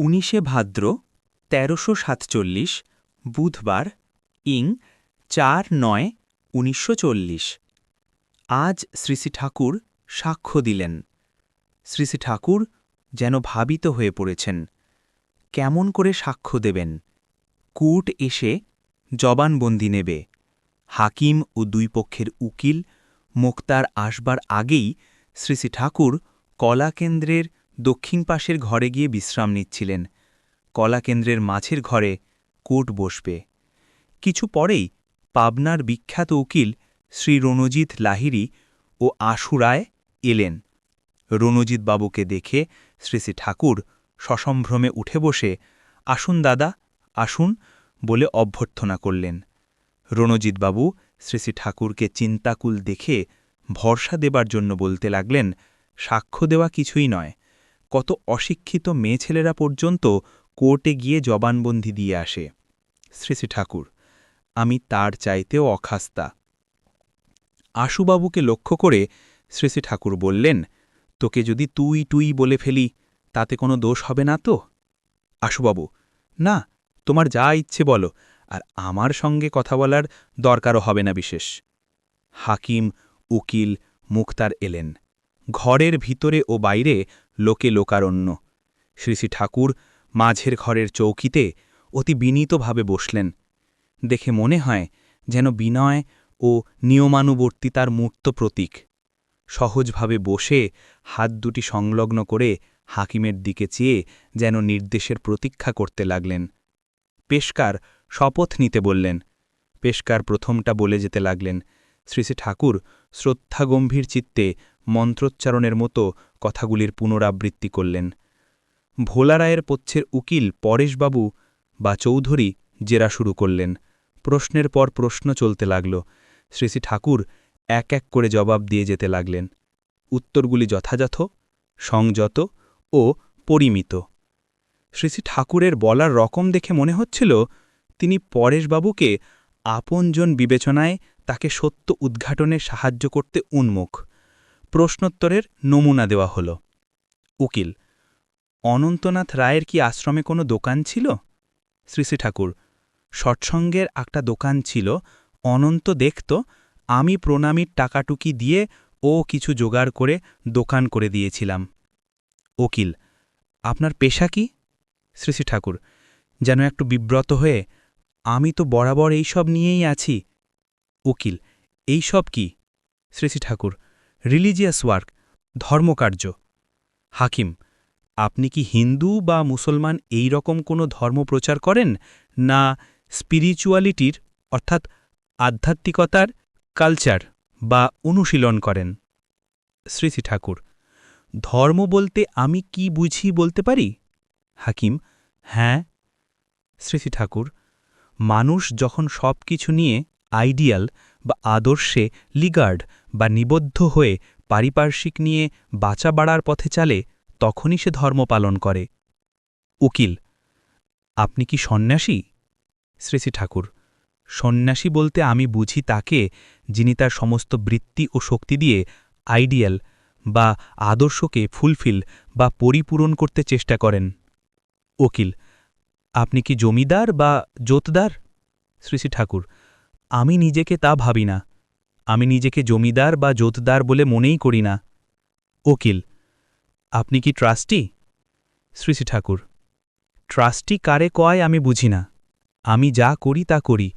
উনিশে ভাদ্র, তেরোশো সাতচল্লিশ, বুধবার, ইং, চার নয়, উনিশশো আজ শ্রী ঠাকুর সাক্ষ্য দিলেন। শ্রী ঠাকুর যেন ভাবিত হয়ে পড়েছেন। কেমন করে সাক্ষ্য দেবেন? কুট এসে জবানবন্দি নেবে। হাকিম ও দুই পক্ষের উকিল মোক্তার আসবার আগেই শ্রী ঠাকুর কলাকেন্দ্রের দক্ষিণ পাশের ঘরে গিয়ে বিশ্রাম নিচ্ছিলেন। কলাকেন্দ্রের মাঝের ঘরে কোর্ট বসবে। কিছু পরেই পাবনার বিখ্যাত উকিল শ্রী রণজিৎ লাহিড়ী ও আশুরায় এলেন। রণজিৎ বাবুকে দেখে শ্রী শ্রী ঠাকুর সসম্ভ্রমে উঠে বসে, আসুন দাদা, আসুন, বলে অভ্যর্থনা করলেন। রণজিৎবাবু শ্রী শ্রী ঠাকুরকে চিন্তাকুল দেখে ভরসা দেবার জন্য বলতে লাগলেন, সাক্ষ্য দেওয়া কিছুই নয় কত অশিক্ষিত মেয়েছেলেরা পর্যন্ত কোর্টে গিয়ে জবানবন্দি দিয়ে আসে। শ্রী শ্রী ঠাকুর, আমি তার চাইতেও অখাস্তা। আশুবাবুকে লক্ষ্য করে শ্রী শ্রী ঠাকুর বললেন, তোকে যদি তুই টুই বলে ফেলি, তাতে কোনো দোষ হবে না তো? আশুবাবু, না, তোমার যা ইচ্ছে বলো, আর আমার সঙ্গে কথা বলার দরকারও হবে না বিশেষ। হাকিম, উকিল, মুক্তার এলেন। ঘরের ভিতরে ও বাইরে লোকে লোকারণ্য। শ্রী শ্রী ঠাকুর মাঝের ঘরের চৌকিতে অতি বিনীতভাবে বসলেন। দেখে মনে হয় যেন বিনয় ও নিয়মানুবর্তিতার মূর্ত প্রতীক। সহজভাবে বসে হাত দুটি সংলগ্ন করে হাকিমের দিকে চেয়ে যেন নির্দেশের প্রতীক্ষা করতে লাগলেন। পেশকার শপথ নিতে বললেন। পেশকার প্রথমটা বলে যেতে লাগলেন। শ্রী শ্রী ঠাকুর শ্রদ্ধাগম্ভীর চিত্তে মন্ত্রোচ্চারণের মতো কথাগুলির পুনরাবৃত্তি করলেন। ভোলারায়ের পক্ষের উকিল পরেশবাবু বা চৌধুরী জেরা শুরু করলেন। প্রশ্নের পর প্রশ্ন চলতে লাগল। শ্রী ঠাকুর এক এক করে জবাব দিয়ে যেতে লাগলেন। উত্তরগুলি যথাযথ, সংযত ও পরিমিত। শ্রী ঠাকুরের বলার রকম দেখে মনে হচ্ছিল তিনি পরেশবাবুকে আপনজন বিবেচনায় তাকে সত্য উদ্ঘাটনে সাহায্য করতে উন্মুখ। প্রশ্নোত্তরের নমুনা দেওয়া হল। উকিল, অনন্তনাথ রায়ের কি আশ্রমে কোনো দোকান ছিল? শ্রী শ্রী ঠাকুর, সৎসঙ্গের একটা দোকান ছিল, অনন্ত দেখত, আমি প্রণামীর টাকাটুকি দিয়ে ও কিছু জোগাড় করে দোকান করে দিয়েছিলাম। উকিল, আপনার পেশা কি? শ্রী ঠাকুর, যেন একটু বিব্রত হয়ে, আমি তো বরাবর এইসব নিয়েই আছি। উকিল এইসব কি? শ্রী শ্রী ঠাকুর রিলিজিয়াস ওয়ার্ক, ধর্মকার্য। হাকিম, আপনি কি হিন্দু বা মুসলমান এই রকম কোনো ধর্ম প্রচার করেন, না স্পিরিচুয়ালিটির, অর্থাৎ আধ্যাত্মিকতার, কালচার বা অনুশীলন করেন? শ্রী শ্রী ঠাকুর, ধর্ম বলতে আমি কি বুঝি বলতে পারি? হাকিম হ্যাঁ। শ্রী শ্রী ঠাকুর, মানুষ যখন সব কিছু নিয়ে আইডিয়াল বা আদর্শে লিগার্ড বা নিবদ্ধ হয়ে পারিপার্শ্বিক নিয়ে বাঁচা বাড়ার পথে চালে, তখনই সে ধর্ম পালন করে। উকিল, আপনি কি সন্ন্যাসী? শ্রী শ্রী ঠাকুর, সন্ন্যাসী বলতে আমি বুঝি তাকে যিনি তার সমস্ত বৃত্তি ও শক্তি দিয়ে আইডিয়াল বা আদর্শকে ফুলফিল বা পরিপূরণ করতে চেষ্টা করেন। উকিল, আপনি কি জমিদার বা জোতদার? শ্রী শ্রী ঠাকুর, আমি নিজেকে তা ভাবি না। আমি নিজেকে জমিদার বা জোতদার বলে মনেই করি না। ওকিল আপনি কি ট্রাস্টি? শ্রী শ্রী ঠাকুর, ট্রাস্টি কারে কয় আমি বুঝি না। আমি যা করি তা করি,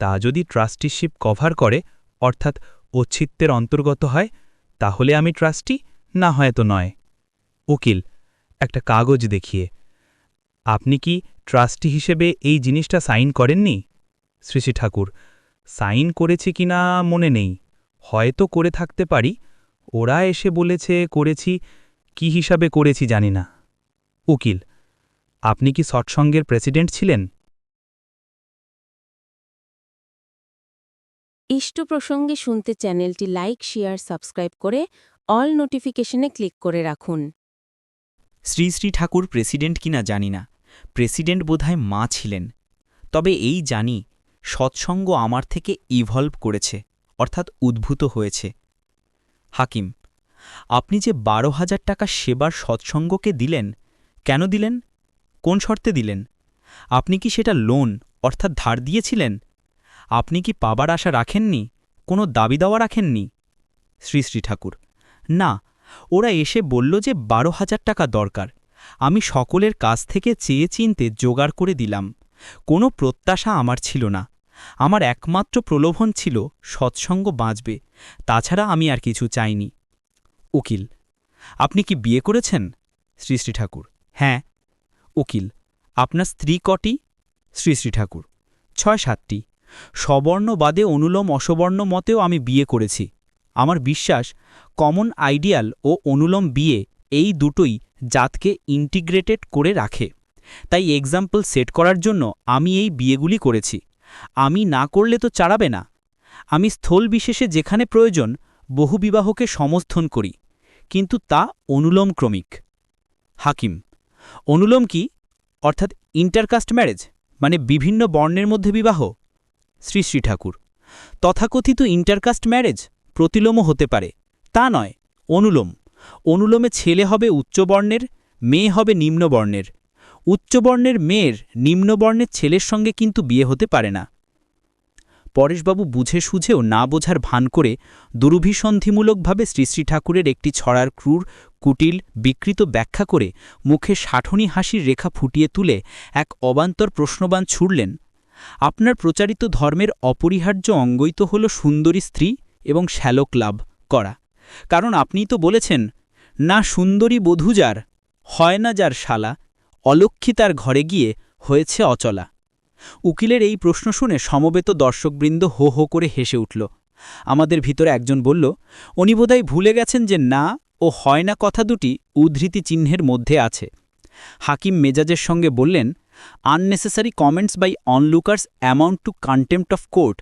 তা যদি ট্রাস্টিশিপ কভার করে, অর্থাৎ ঔচ্ছিত্যের অন্তর্গত হয়, তাহলে আমি ট্রাস্টি, না হয়তো নয়। উকিল, একটা কাগজ দেখিয়ে, আপনি কি ট্রাস্টি হিসেবে এই জিনিসটা সাইন করেননি? শ্রী শ্রী ঠাকুর সাইন করেছি কি না মনে নেই। হয়তো করে থাকতে পারি। ওরা এসে বলেছে করেছি। কি হিসাবে করেছি জানি না। উকিল আপনি কি সৎসঙ্গের প্রেসিডেন্ট ছিলেন? ইষ্ট প্রসঙ্গে শুনতে চ্যানেলটি লাইক শেয়ার সাবস্ক্রাইব করে অল নোটিফিকেশনে ক্লিক করে রাখুন। শ্রী শ্রী ঠাকুর প্রেসিডেন্ট কিনা জানি না। প্রেসিডেন্ট বোধহয় মা ছিলেন। তবে এই জানি সৎসঙ্গ আমার থেকে ইভলভ করেছে, অর্থাৎ উদ্ভূত হয়েছে। হাকিম, আপনি যে বারো হাজার টাকা সেবার সৎসঙ্গকে দিলেন, কেন দিলেন? কোন শর্তে দিলেন? আপনি কি সেটা লোন অর্থাৎ ধার দিয়েছিলেন? আপনি কি পাবার আশা রাখেননি? কোনো দাবি দাওয়া রাখেননি? শ্রী শ্রী ঠাকুর, না, ওরা এসে বলল যে বারো হাজার টাকা দরকার, আমি সকলের কাছ থেকে চেয়ে চিনতে জোগাড় করে দিলাম। কোনো প্রত্যাশা আমার ছিল না। আমার একমাত্র প্রলোভন ছিল সৎসঙ্গ বাঁচবে, তাছাড়া আমি আর কিছু চাইনি। উকিল, আপনি কি বিয়ে করেছেন? শ্রী শ্রী ঠাকুর হ্যাঁ। উকিল, আপনার স্ত্রী কটি? শ্রী শ্রী ঠাকুর, ছয় সাতটি। সবর্ণ বাদে অনুলোম অসবর্ণ মতেও আমি বিয়ে করেছি। আমার বিশ্বাস, কমন আইডিয়াল ও অনুলোম বিয়ে এই দুটোই জাতকে ইন্টিগ্রেটেড করে রাখে। তাই এক্সাম্পল সেট করার জন্য আমি এই বিয়েগুলি করেছি। আমি না করলে তো চাড়াবে না। আমি স্থল বিশেষে যেখানে প্রয়োজন বহুবিবাহকে সমর্থন করি। কিন্তু তা অনুলোম ক্রমিক। হাকিম, অনুলোম কি? অর্থাৎ ইন্টারকাস্ট ম্যারেজ মানে বিভিন্ন বর্ণের মধ্যে বিবাহ? শ্রী শ্রী ঠাকুর, তথাকথিত ইন্টারকাস্ট ম্যারেজ প্রতিলোমও হতে পারে। তা নয়, অনুলোম। অনুলোমে ছেলে হবে উচ্চবর্ণের, মেয়ে হবে নিম্নবর্ণের। উচ্চবর্ণের মেয়ের নিম্নবর্ণের ছেলের সঙ্গে কিন্তু বিয়ে হতে পারে না। পরেশবাবু বুঝে সুঝেও না বোঝার ভান করে দুরুভিসন্ধিমূলকভাবে শ্রী ঠাকুরের একটি ছড়ার ক্রূর, কুটিল, বিকৃত ব্যাখ্যা করে মুখে সাঠনি হাসির রেখা ফুটিয়ে তুলে এক অবান্তর প্রশ্নবান ছুড়লেন, আপনার প্রচারিত ধর্মের অপরিহার্য অঙ্গই তো হল সুন্দরী স্ত্রী এবং শ্যালক লাভ করা। কারণ আপনিই তো বলেছেন, না সুন্দরী বধূ যার, হয় না যার শালা অলক্ষিতার ঘরে গিয়ে হয়েছে অচলা। উকিলের এই প্রশ্ন শুনে সমবেত দর্শকবৃন্দ হো হো করে হেসে উঠল। আমাদের ভিতরে একজন বলল, উনি বোধহয় ভুলে গেছেন যে না ও হয় না কথা দুটি উদ্ধৃতি চিহ্নের মধ্যে আছে। হাকিম মেজাজের সঙ্গে বললেন unnecessary comments by onlookers amount to contempt of court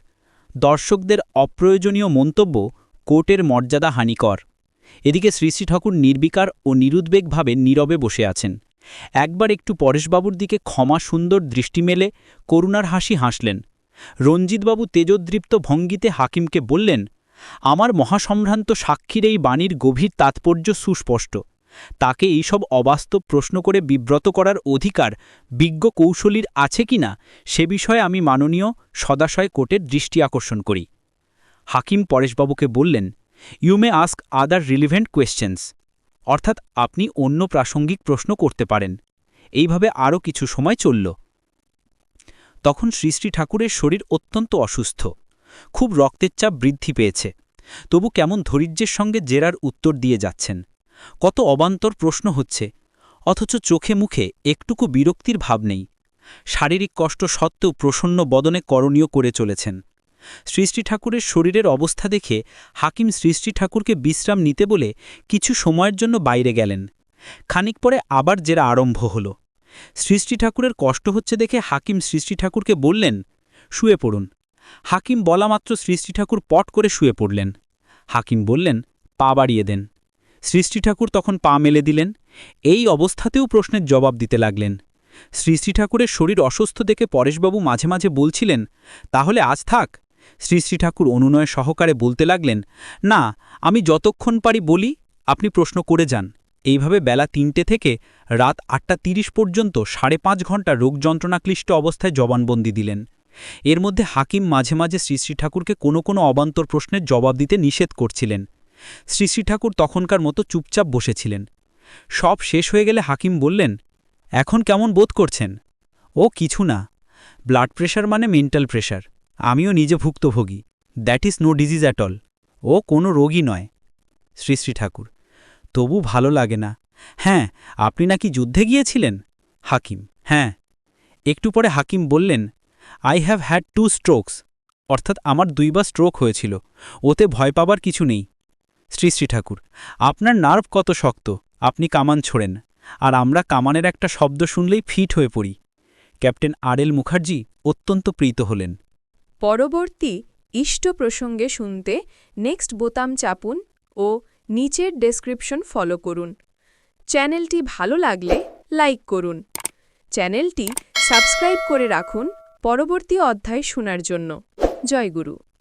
দর্শকদের অপ্রয়োজনীয় মন্তব্য কোর্টের মর্যাদা হানিকর। এদিকে শ্রী শ্রী ঠাকুর নির্বিকার ও নিরুদ্বেগভাবে নীরবে বসে আছেন। একবার একটু পরেশবাবুর দিকে ক্ষমা সুন্দর দৃষ্টি মেলে করুণার হাসি হাসলেন। রঞ্জিতবাবু তেজোদ্দীপ্ত ভঙ্গিতে হাকিমকে বললেন, আমার মহাসম্ভ্রান্ত সাক্ষীর এই বাণীর গভীর তাৎপর্য সুস্পষ্ট। তাকে এইসব অবাস্তব প্রশ্ন করে বিব্রত করার অধিকার বিজ্ঞ কৌশলীর আছে কিনা সে বিষয়ে আমি মাননীয় সদাশয় কোর্টের দৃষ্টি আকর্ষণ করি। হাকিম পরেশবাবুকে বললেন you may ask other relevant questions অর্থাৎ আপনি অন্য প্রাসঙ্গিক প্রশ্ন করতে পারেন। এইভাবে আরও কিছু সময় চলল। তখন শ্রী শ্রী ঠাকুরের শরীর অত্যন্ত অসুস্থ। খুব রক্তের চাপ বৃদ্ধি পেয়েছে। তবু কেমন ধৈর্যের সঙ্গে জেরার উত্তর দিয়ে যাচ্ছেন। কত অবান্তর প্রশ্ন হচ্ছে। অথচ চোখে মুখে একটুকু বিরক্তির ভাব নেই। শারীরিক কষ্ট সত্ত্বেও প্রসন্ন বদনে করণীয় করে চলেছেন। সৃষ্টি ঠাকুরের শরীরের অবস্থা দেখে হাকিম সৃষ্টি ঠাকুরকে বিশ্রাম নিতে বলে কিছু সময়ের জন্য বাইরে গেলেন। খানিক পরে আবার জেরা আরম্ভ হল। সৃষ্টি ঠাকুরের কষ্ট হচ্ছে দেখে হাকিম সৃষ্টি ঠাকুরকে বললেন, শুয়ে পড়ুন। হাকিম বলা মাত্র সৃষ্টি ঠাকুর পট করে শুয়ে পড়লেন। হাকিম বললেন, পা বাড়িয়ে দেন। সৃষ্টি ঠাকুর তখন পা মেলে দিলেন। এই অবস্থাতেও প্রশ্নের জবাব দিতে লাগলেন। শ্রী ঠাকুরের শরীর অসুস্থ দেখে পরেশবাবু মাঝে মাঝে বলছিলেন, তাহলে আজ থাক। শ্রী শ্রী ঠাকুর অনুনয় সহকারে বলতে লাগলেন, না, আমি যতক্ষণ পারি বলি, আপনি প্রশ্ন করে যান। এইভাবে বেলা তিনটে থেকে রাত আটটা তিরিশ পর্যন্ত সাড়ে পাঁচ ঘণ্টা রোগ যন্ত্রণাক্লিষ্ট অবস্থায় জবানবন্দি দিলেন। এর মধ্যে হাকিম মাঝে মাঝে শ্রী শ্রী ঠাকুরকে কোনো কোনো অবান্তর প্রশ্নের জবাব দিতে নিষেধ করছিলেন। শ্রী শ্রী ঠাকুর তখনকার মতো চুপচাপ বসেছিলেন। সব শেষ হয়ে গেলে হাকিম বললেন, এখন কেমন বোধ করছেন? ও, কিছু না। ব্লাড প্রেশার মানে মেন্টাল প্রেশার। আমিও নিজে ভুক্তভোগী। That is no disease at all ও কোনো রোগী নয়। শ্রী শ্রী ঠাকুর, তবু ভালো লাগে না। হ্যাঁ আপনি নাকি যুদ্ধে গিয়েছিলেন? হাকিম হ্যাঁ। একটু পরে হাকিম বললেন I have had two strokes অর্থাৎ আমার দুইবার স্ট্রোক হয়েছিল। ওতে ভয় পাবার কিছু নেই। শ্রী শ্রী ঠাকুর, আপনার নার্ভ কত শক্ত? আপনি কামান ছোড়েন। আর আমরা কামানের একটা শব্দ শুনলেই ফিট হয়ে পড়ি। ক্যাপ্টেন আর এল মুখার্জি অত্যন্ত প্রীত হলেন। পরবর্তী ইষ্ট প্রসঙ্গে শুনতে নেক্সট বোতাম চাপুন ও নিচের ডেসক্রিপশন ফলো করুন। চ্যানেলটি ভালো লাগলে লাইক করুন। চ্যানেলটি সাবস্ক্রাইব করে রাখুন পরবর্তী অধ্যায় শোনার জন্য। জয় গুরু।